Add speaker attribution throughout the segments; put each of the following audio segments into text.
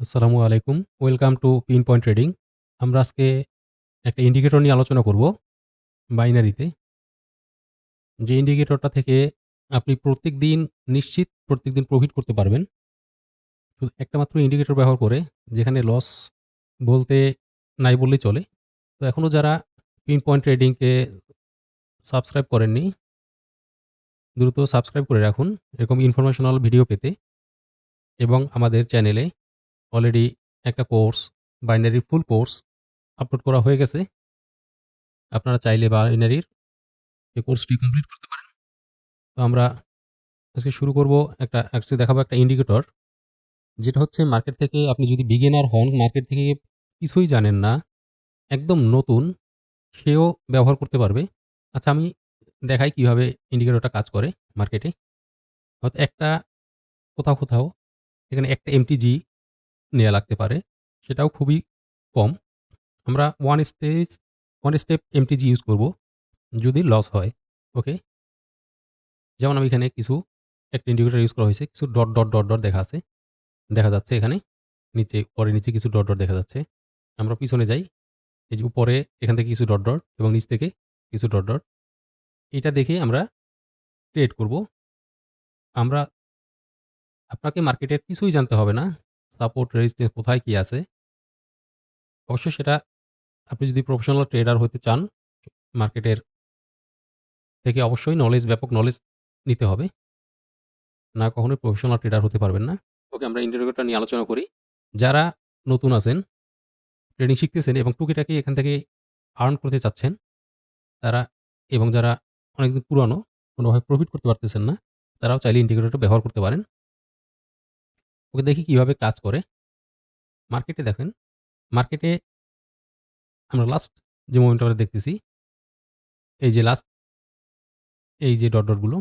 Speaker 1: আসসালামু আলাইকুম। Welcome to pin point trading. আমরা আজকে একটা ইন্ডিকেটর নিয়ে আলোচনা করব বাইনারিতে। যে ইন্ডিকেটরটা থেকে আপনি প্রত্যেক দিন নিশ্চিত প্রত্যেকদিন প্রফিট করতে পারবেন। শুধু একটা মাত্র ইন্ডিকেটর ব্যবহার করে যেখানে লস বলতে নাই বললেই চলে। তো এখনও যারা পিন পয়েন্ট ট্রেডিংকে সাবস্ক্রাইব করেননি, দ্রুত সাবস্ক্রাইব করে রাখুন এরকম ইনফরমেশনাল ভিডিও পেতে এবং আমাদের চ্যানেলে অলরেডি একটা কোর্স বাইনারির ফুল কোর্স আপলোড করা হয়ে গেছে। আপনারা চাইলে বাইনারির এই কোর্সটি কমপ্লিট করতে পারেন। তো আমরা আজকে শুরু করব একটা অ্যাকচুয়ালি দেখাবো একটা ইন্ডিকেটর। যেটা হচ্ছে মার্কেট থেকে আপনি যদি বিগিনার হন, মার্কেট থেকে কিছুই জানেন না, একদম নতুন, সেও ব্যবহার করতে পারবে। আচ্ছা আমি দেখাই কীভাবে ইন্ডিকেটরটা কাজ করে মার্কেটে। হয়তো একটা কোথাও, কোথাও এখানে একটা এমটিজি নেয়া লাগতে পারে। সেটাও খুবই কম। আমরা one stage one step MTG use করব যদি লস হয়। ওকে? যেমন আমি এখানে কিছু একটা ইন্ডিকেটর ইউজ করা হয়েছে। কিছু ডট, ডট, ডট, ডট দেখা আছে। দেখা যাচ্ছে এখানে। নিচে উপরে নিচে কিছু ডট, ডট দেখা যাচ্ছে। আমরা পিছনে যাই। এই যে উপরে এখান থেকে কিছু ডট, ডট এবং নিচ থেকে কিছু ডট, ডট। এটা দেখে আমরা ট্রেড করব। আমরা আপনাকে মার্কেটের কিছুই জানতে হবে না। সাপোর্ট, রেজিস্ট্যান্স কোথায় কি আছে। অবশ্যই সেটা আপনি যদি প্রফেশনাল ট্রেডার হতে চান, মার্কেটের থেকে অবশ্যই নলেজ ব্যাপক নলেজ নিতে হবে। না কখনোই প্রফেশনাল ট্রেডার হতে পারবেন না। ওকে আমরা ইন্ডিকেটরটা নিয়ে আলোচনা করি। যারা নতুন আছেন, ট্রেডিং শিখতেছেন এবং টুকিটাকি এখান থেকে আর্ন করতে চাচ্ছেন, তারা এবং যারা অনেকদিন পুরানো, কোনোভাবে প্রফিট করতে পারতেছেন না, তারাও চাইলে ইন্ডিকেটরটা ব্যবহার করতে পারেন। ওকে দেখি কীভাবে কাজ করে। মার্কেটে দেখেন, মার্কেটে আমরা লাস্ট যে মোমেন্ট আমরা দেখতেছি, এই যে লাস্ট এই যে ডট, ডটগুলো,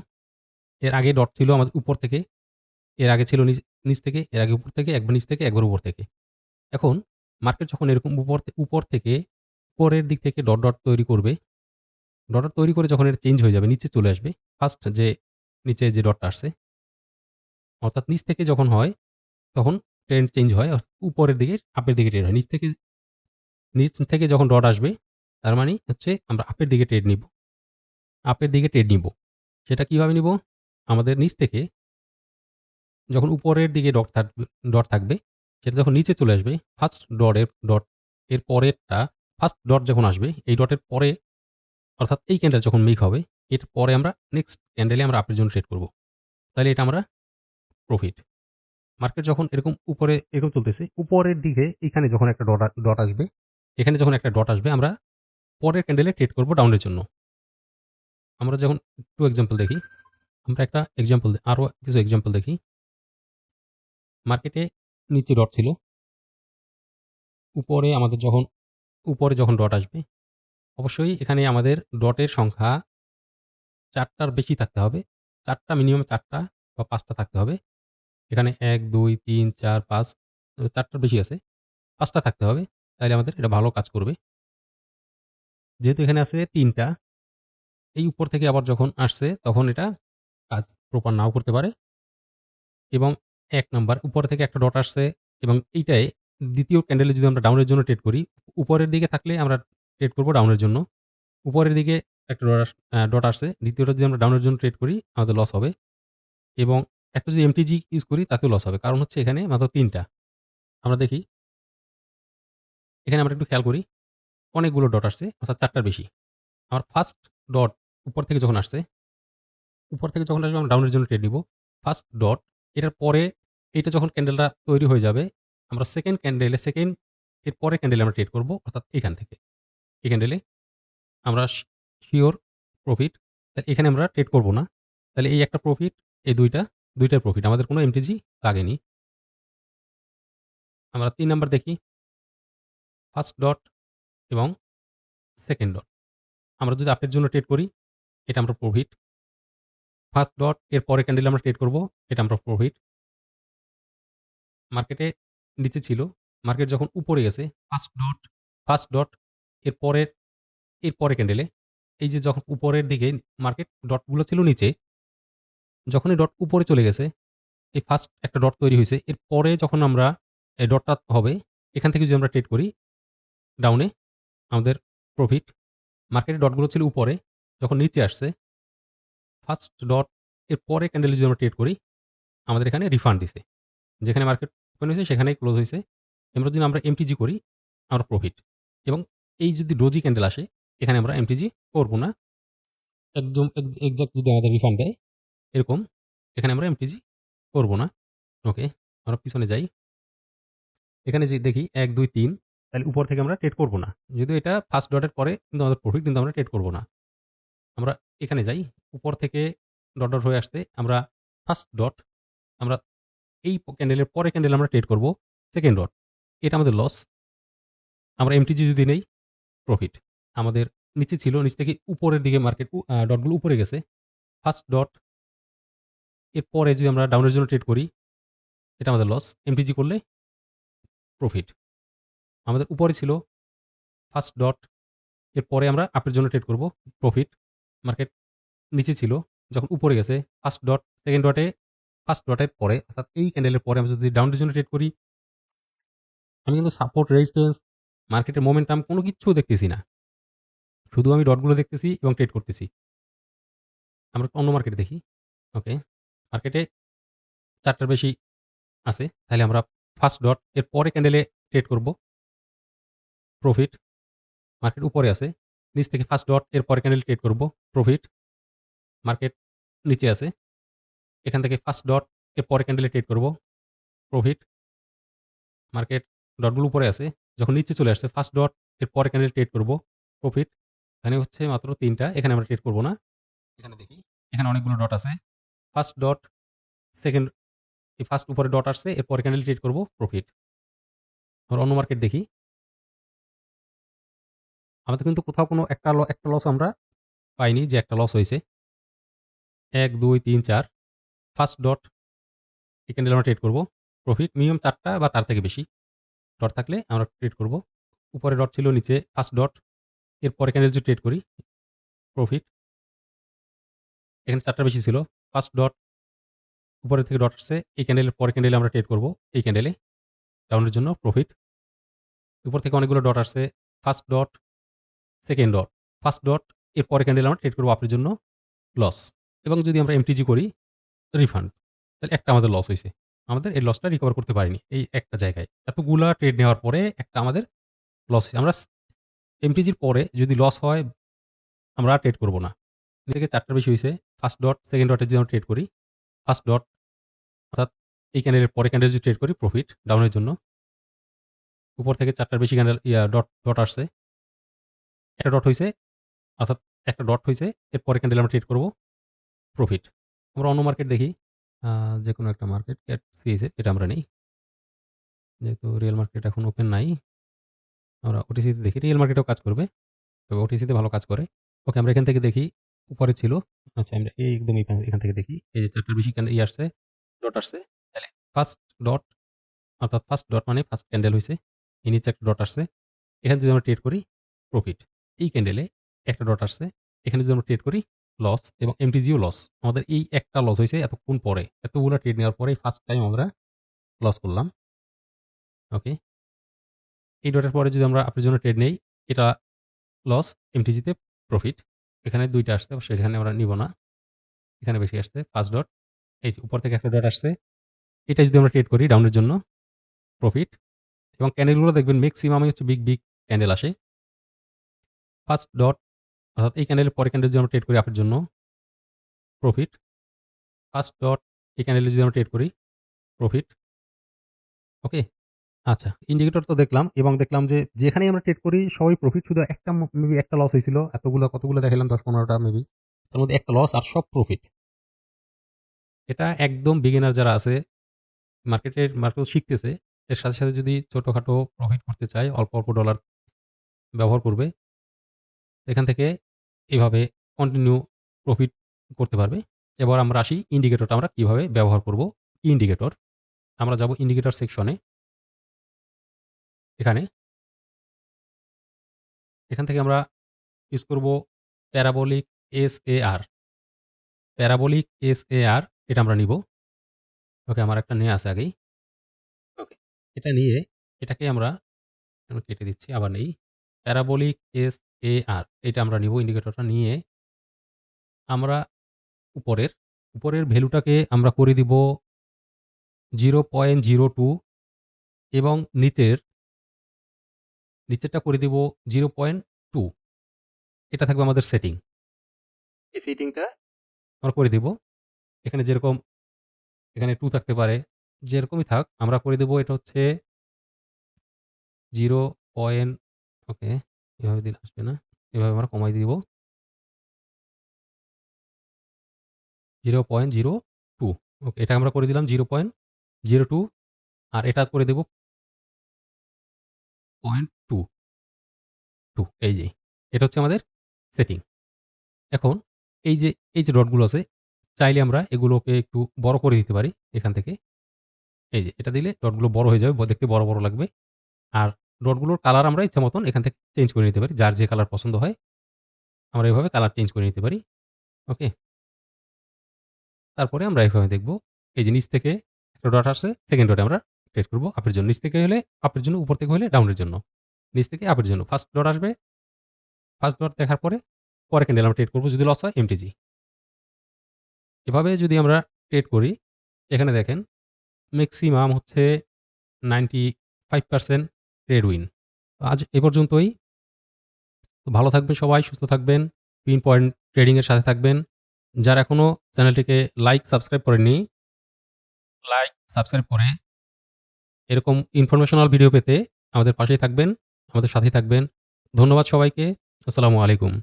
Speaker 1: এর আগে ডট ছিল আমাদের উপর থেকে, এর আগে ছিল নিচ থেকে, এর আগে উপর থেকে, একবার নিচ থেকে, একবার উপর থেকে। এখন মার্কেট যখন এরকম উপর উপর থেকে উপরের দিক থেকে ডট, ডট তৈরি করবে, ডট, ডট তৈরি করে যখন এটা চেঞ্জ হয়ে যাবে, নিচে চলে আসবে। ফার্স্ট যে নিচে যে ডটটা আসছে অর্থাৎ নিচ থেকে যখন হয়, তখন ট্রেন্ড চেঞ্জ হয়। উপরের দিকে আপের দিকে ট্রেড হয়। নিচ থেকে নিচ থেকে যখন ডট আসবে, তার মানে হচ্ছে আমরা আপের দিকে ট্রেড নিব। আপের দিকে ট্রেড নিব। সেটা কীভাবে নিব? আমাদের নিচ থেকে যখন উপরের দিকে ডট থাকবে ডট থাকবে, সেটা যখন নিচে চলে আসবে, ফার্স্ট ডটের ডট এর পরেরটা ফার্স্ট ডট যখন আসবে, এই ডটের পরে অর্থাৎ এই ক্যান্ডেল যখন মেক হবে, এর পরে আমরা নেক্সট ক্যান্ডেলে আমরা আপের জন্য ট্রেড করব। তাহলে এটা আমরা প্রফিট। মার্কেট যখন এরকম উপরে এরকম চলতেছে, উপরের দিকে এখানে যখন একটা ডট ডট আসবে, এখানে যখন একটা ডট আসবে, আমরা পরের ক্যান্ডেলে ট্রেড করব ডাউনের জন্য। আমরা যখন একটু এক্সাম্পল দেখি, আমরা একটা এক্সাম্পল আরও কিছু এক্সাম্পল দেখি। মার্কেটে নিচে ডট ছিল। উপরে আমাদের যখন উপরে যখন ডট আসবে, অবশ্যই এখানে আমাদের ডটের সংখ্যা চারটার বেশি থাকতে হবে। চারটা মিনিমাম চারটা বা পাঁচটা থাকতে হবে। এখানে ১, ২, ৩, ৪, ৫ তবে ৪ টার বেশি আছে। ৫ টা থাকতে হবে। তাইলে আমাদের এটা ভালো কাজ করবে। যেহেতু এখানে আছে ৩ টা, এই উপর থেকে আবার যখন আসছে তখন এটা কাজ প্রপার নাও করতে পারে। এবং ১ নাম্বার উপরে থেকে একটা ডট আসছে এবং এইটায় দ্বিতীয় ক্যান্ডেলে যদি আমরা ডাউনের জন্য ট্রেড করি, উপরের দিকে থাকলে আমরা ট্রেড করব ডাউনের জন্য। উপরের দিকে একটা ডট আস ডট আসছে। দ্বিতীয়টা যদি আমরা ডাউনের জন্য ট্রেড করি, আমাদের লস হবে। এবং একটা যদি এমটিজি ইউজ করি তাতেও লস হবে। কারণ হচ্ছে এখানে মাত্র ৩ টা। আমরা দেখি এখানে আমরা একটু খেয়াল করি। অনেকগুলো ডট আসছে অর্থাৎ ৪ টার বেশি। আমার ফার্স্ট ডট উপর থেকে যখন আসছে, উপর থেকে যখন আসবে আমরা ডাউনের জন্য ট্রেড নিব। ফার্স্ট ডট এটার পরে এইটা যখন ক্যান্ডেলটা তৈরি হয়ে যাবে, আমরা সেকেন্ড ক্যান্ডেলে সেকেন্ড এর পরের ক্যান্ডেলে আমরা ট্রেড করব অর্থাৎ এখান থেকে। এই ক্যান্ডেলে আমরা সি সিওর প্রফিট। এখানে আমরা ট্রেড করব না। তাহলে এই একটা প্রফিট, এই ২ টা, ২ টাই প্রফিট। আমাদের কোনো এমটিজি লাগেনি। আমরা তিন নাম্বার দেখি। ফার্স্ট ডট এবং সেকেন্ড ডট। আমরা যদি আপের জন্য ট্রেড করি, এটা আমরা প্রফিট। ফার্স্ট ডট এর পরের ক্যান্ডেলে আমরা ট্রেড করব, এটা আমরা প্রফিট। মার্কেটে নিচে ছিল। মার্কেট যখন উপরে গেছে, ফার্স্ট ডট ফার্স্ট ডট এর পরের এর পরের ক্যান্ডেলে এই যে যখন উপরের দিকে মার্কেট ডটগুলো ছিল নিচে। যখনই ডট উপরে চলে গেছে, এই ফার্স্ট একটা ডট তৈরি হয়েছে এর পরে যখন আমরা এই ডটটা হবে এখান থেকে যদি আমরা ট্রেড করি ডাউনে আমাদের প্রফিট মার্কেটের ডটগুলো ছিল উপরে যখন নিচে আসছে ফার্স্ট ডট এর পরে ক্যান্ডেলে যদি আমরা ট্রেড করি আমাদের এখানে রিফান্ড দিছে। যেখানে মার্কেট ওপেন হয়েছে সেখানেই ক্লোজ হয়েছে। এবার যদি আমরা এমটিজি করি আমরা প্রফিট এবং এই যদি ডোজি ক্যান্ডেল আসে এখানে আমরা এমটিজি করব না। একদম এক্সাক্ট যদি আমাদের রিফান্ড দেয় এরকম। এখানে আমরা এমটিজি করব না। ওকে আমরা পিছনে যাই। এখানে যে দেখি, এক, দুই, তিন, তাহলে উপর থেকে আমরা ট্রেড করব না। যদিও এটা ফার্স্ট ডটের পরে কিন্তু আমাদের প্রফিট কিন্তু আমরা ট্রেড করব না। আমরা এখানে যাই, উপর থেকে ডট ডট হয়ে আসতে আমরা ফার্স্ট ডট আমরা এই ক্যান্ডেলের পরে ক্যান্ডেল আমরা ট্রেড করব সেকেন্ড ডট এটা আমাদের লস আমরা এমটিজি যদি নেই প্রফিট আমাদের নিচে ছিল, নিচ থেকে উপরের দিকে মার্কেট ডটগুলো উপরে গেছে। ফার্স্ট ডট এর পরে যদি আমরা ডাউনের জন্য ট্রেড করি, এটা আমাদের লস এমটিজি করলে প্রফিট আমাদের উপরে ছিল ফার্স্ট ডট এর পরে আমরা আপের জন্য ট্রেড করব প্রফিট মার্কেট নিচে ছিল, যখন উপরে গেছে ফার্স্ট ডট সেকেন্ড ডটে ফার্স্ট ডটের পরে। অর্থাৎ এই ক্যান্ডেলের পরে আমরা যদি ডাউনের জন্য ট্রেড করি, আমি কিন্তু সাপোর্ট রেজিস্ট্যান্স মার্কেটের মোমেন্টাম কোনো কিছু দেখতেছি না। শুধু আমি ডটগুলো দেখতেছি এবং ট্রেড করতেছি। আমরা অন্য মার্কেটে দেখি। ওকে মার্কেটে চারটার বেশি আছে, তাহলে আমরা ফার্স্ট ডট এর পরে ক্যান্ডেলে ট্রেড করব। প্রফিট মার্কেট উপরে আছে, নিচ থেকে ফার্স্ট ডট এর পরে ক্যান্ডেল ট্রেড করব। প্রফিট মার্কেট নিচে আছে, এখান থেকে ফার্স্ট ডট এর পরে ক্যান্ডেলে ট্রেড করব। প্রফিট মার্কেট ডটগুলো উপরে আছে, যখন নিচে চলে আসছে ফার্স্ট ডট এর পরে ক্যান্ডেল ট্রেড করব। প্রফিট এখানে হচ্ছে মাত্র তিনটা, এখানে আমরা ট্রেড করব না। এখানে দেখি, এখানে অনেকগুলো ডট আছে। ফার্স্ট ডট সেকেন্ড এই ফার্স্ট উপরে ডট আসছে, এরপরে ক্যান্ডেল ট্রেড করব প্রফিট আমরা অন্য মার্কেট দেখি। আমাদের কিন্তু কোথাও কোনো একটা একটা লস আমরা পাইনি যে একটা লস হয়েছে। এক, দুই, তিন, চার ফার্স্ট ডট এই ক্যান্ডেল আমরা ট্রেড করব। প্রফিট মিনিমাম চারটা বা তার থেকে বেশি ডট থাকলে আমরা ট্রেড করব। উপরে ডট ছিল নিচে ফার্স্ট ডট এরপরে ক্যান্ডেল যদি ট্রেড করি প্রফিট এখানে চারটা বেশি ছিল। ফার্স্ট ডট উপরের থেকে ডট আসছে, এই ক্যান্ডেলের পরে ক্যান্ডেলে আমরা ট্রেড করব, এই ক্যান্ডেলে ডাউনের জন্য প্রফিট উপর থেকে অনেকগুলো ডট আসছে first dot second dot first dot এর পরে ক্যান্ডেল আমরা ট্রেড করব আপনার জন্য লস এবং যদি আমরা এমটিজি করি রিফান্ড তাহলে একটা আমাদের লস হয়েছে আমাদের এই লসটা রিকভার করতে পারিনি, এই একটা জায়গায়। এতগুলা ট্রেড নেওয়ার পরে একটা আমাদের লস হয়েছে আমরা এমটিজির পরে যদি লস হয়, আমরা ট্রেড করব না। থেকে চারটার বেশি হয়েছে ফার্স্ট ডট সেকেন্ড ডটের যদি আমরা ট্রেড করি। ফার্স্ট ডট অর্থাৎ এই ক্যান্ডেলের পরে ক্যান্ডেল যদি ট্রেড করি প্রফিট ডাউনের জন্য। উপর থেকে চারটার বেশি ক্যান্ডেল ইয়া ডট ডট আসছে। একটা ডট হয়েছে অর্থাৎ একটা ডট হয়েছে এর পরে ক্যান্ডেল আমরা ট্রেড করব প্রফিট আমরা অন্য মার্কেট দেখি যে কোনো একটা মার্কেট ক্যাট সিএসে এটা আমরা নেই। যেহেতু রিয়েল মার্কেট এখন ওপেন নাই, আমরা ওটিসিতে দেখি রিয়েল মার্কেটেও কাজ করবে, তবে ওটিসিতে ভালো কাজ করে। ওকে আমরা এখান থেকে দেখি উপরে ছিল। আচ্ছা আমরা এই একদম এখান থেকে দেখি। এই যে চারটার বেশি ক্যান্ডেল ই আসছে। ডট আসছে। তাহলে ফার্স্ট ডট অর্থাৎ ফার্স্ট ডট মানে ফার্স্ট ক্যান্ডেল হয়েছে এই নিচে একটা ডট আসছে। এখানে যদি আমরা ট্রেড করি প্রফিট এই ক্যান্ডেলে একটা ডট আসছে। এখানে যদি আমরা ট্রেড করি লস এবং এমটিজিও লস আমাদের এই একটা লস হয়েছে এতক্ষণ পরে। এতগুলো ট্রেড নেওয়ার পরে ফার্স্ট টাইম আমরা লস করলাম। ওকে এই ডটের পরে যদি আমরা আপনার জন্য ট্রেড নেই এটা লস এমটিজিতে প্রফিট এখানে দুইটা আসছে সেখানে আমরা নিব না। এখানে বেশি আসছে ফার্স্ট ডট এই যে উপর থেকে একটা ডট আসছে। এটা যদি আমরা ট্রেড করি ডাউনের জন্য প্রফিট এবং ক্যান্ডেলগুলো দেখবেন ম্যাক্সিমামই হচ্ছে বিগ বিগ ক্যান্ডেল আসে। ফার্স্ট ডট অর্থাৎ এই ক্যান্ডেলের পরে ক্যান্ডেল যদি আমরা ট্রেড করি আপনার জন্য প্রফিট ফার্স্ট ডট এই ক্যান্ডেলে যদি আমরা ট্রেড করি প্রফিট ওকে আচ্ছা ইন্ডিকেটর তো দেখলাম এবং দেখলাম যে যেখানেই আমরা ট্রেড করি, সবাই প্রফিট শুধু একটা মেবি একটা লস হয়েছিল, এতগুলো, কতগুলো দেখালাম দশ পনেরোটা মেবি তার মধ্যে একটা লস আর সব প্রফিট এটা একদম বিগিনার যারা আছে মার্কেটের মার্কেট শিখতেছে, এর সাথে সাথে যদি ছোটোখাটো প্রফিট করতে চায়, অল্প অল্প ডলার ব্যবহার করবে, এখান থেকে এভাবে কন্টিনিউ প্রফিট করতে পারবে। এবার আমরা আসি ইন্ডিকেটরটা আমরা কীভাবে ব্যবহার করব ইন্ডিকেটর আমরা যাব ইন্ডিকেটর সেকশনে এখানে। এখান থেকে আমরা ইউজ করব parabolic S A R parabolic S A R এটা আমরা নিব। ওকে আমার একটা নিয়ে আসে আগেই। ওকে এটা নিয়ে এটাকে আমরা আমি কেটে দিচ্ছি আবার নেই। প্যারাবোলিক আর এটা আমরা নিব ইন্ডিকেটরটা নিয়ে। আমরা উপরের, উপরের ভ্যালুটাকে আমরা করে দিব 0.02 এবং নিচের নিচেরটা করে দিব 0.2 এটা থাকবে আমাদের সেটিং। এই সেটিংটা আমরা করে দিব। এখানে যেরকম এখানে টু থাকতে পারে। যেরকমই থাক আমরা করে দেব এটা হচ্ছে জিরো পয়েন্ট ওকে এভাবে দিলে আসবে না। এভাবে আমরা কমায় দিব। 0.02 ওকে এটা আমরা করে দিলাম 0.02 আর এটা করে দেব 0.2 2 এই যে। এটা হচ্ছে আমাদের সেটিং। এখন এই যে, এই যে ডটগুলো আছে চাইলে আমরা এগুলোকে একটু বড় করে দিতে পারি এখান থেকে। এই যে এটা দিলে ডটগুলো বড় হয়ে যাবে, দেখতে বড়, বড় লাগবে। আর ডটগুলোর কালার আমরা ইচ্ছা মতন এখান থেকে চেঞ্জ করে নিতে পারি। যার যে কালার পছন্দ হয় আমরা এভাবে কালার চেঞ্জ করে নিতে পারি। ওকে? তারপরে আমরা এইভাবে দেখব। এই যে নিচ থেকে একটা ডট আসছে, সেকেন্ড ডটে আমরা ক্রিয়েট করব আপের জন্য। নিচ থেকে হলে আপের জন্য, উপর থেকে হলে ডাউন এর জন্য। নিচ থেকে আপের জন্য। ফার্স্ট ডট আসবে। ফার্স্ট ডট দেখার পরে, পরে ক্যান্ডেল আমরা ট্রেড করব যদি লস হয় এমটিজি এভাবে যদি আমরা ট্রেড করি, এখানে দেখেন ম্যাক্সিমাম হচ্ছে 95% ট্রেড উইন। আজ এ পর্যন্তই। ভালো থাকবেন সবাই, সুস্থ থাকবেন। পিন পয়েন্ট ট্রেডিংয়ের সাথে থাকবেন। যারা এখনও চ্যানেলটিকে লাইক, সাবস্ক্রাইব করেননি লাইক, সাবস্ক্রাইব করে এরকম ইনফরমেশনাল ভিডিও পেতে আমাদের পাশেই থাকবেন, আমাদের সাথেই থাকবেন। ধন্যবাদ সবাইকে। আসসালামু আলাইকুম।